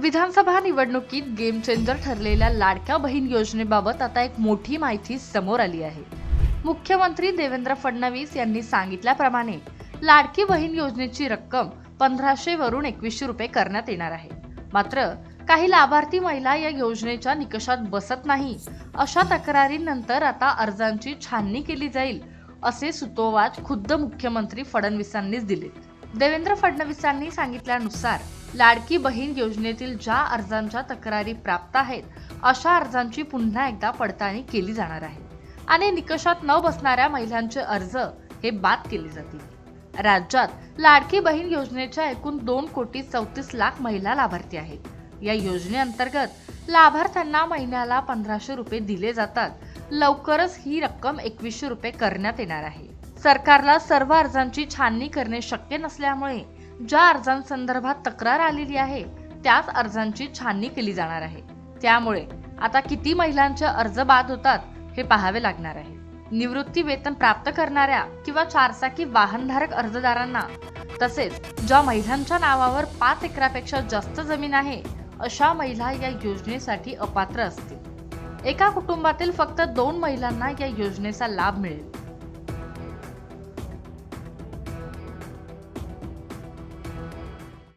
विधानसभा निवडणुकीत game changer ठरलेल्या लाडक्या बहीण योजनेबाबत आता एक मोठी माहिती समोर आली आहे. मुख्यमंत्री देवेंद्र फडणवीस यांनी सांगितल्याप्रमाणे लाडकी बहीण योजनेची रक्कम पंधराशे वरून एकवीसशे रुपये करण्यात येणार आहे. मात्र काही लाभार्थी महिला या योजनेच्या निकषात बसत नाही. अशा तक्रारींनंतर आता अर्जांची छाननी केली जाईल असे सुतोवाच खुद्द मुख्यमंत्री फडणवीसांनीच दिले देवेंद्र फडणवीसांनी सांगितल्यानुसार लाडकी बहीण योजनेतील ज्या अर्जांच्या तक्रारी प्राप्त आहेत अशा अर्जांची पुन्हा एकदा पडताळणी केली जाणार आहे. आणि निकषात न बसणाऱ्या महिलांचे अर्ज हे बाद केले जातील. राज्यात लाडकी बहीण योजनेच्या एकूण दोन कोटी चौतीस लाख महिला लाभार्थी आहेत. या योजनेअंतर्गत लाभार्थ्यांना महिन्याला पंधराशे रुपये दिले जातात. लवकरच ही रक्कम एकवीसशे रुपये करण्यात येणार आहे. सरकारला सर्व अर्जांची छाननी करणे शक्य नसल्यामुळे ज्या अर्जांसंदर्भात तक्रार आलेली आहे त्याच अर्जांची छाननी केली जाणार आहे. त्यामुळे आता किती महिलांचे अर्ज बाद होतात हे पाहावे लागणार आहे. निवृत्ती वेतन प्राप्त करणाऱ्या किंवा चारचाकी वाहनधारक अर्जदारांना तसेच ज्या महिलांच्या नावावर पाच एकरापेक्षा जास्त जमीन आहे अशा महिला या योजनेसाठी अपात्र असतील. एका कुटुंबातील फक्त दोन महिलांना या योजनेचा लाभ मिळेल.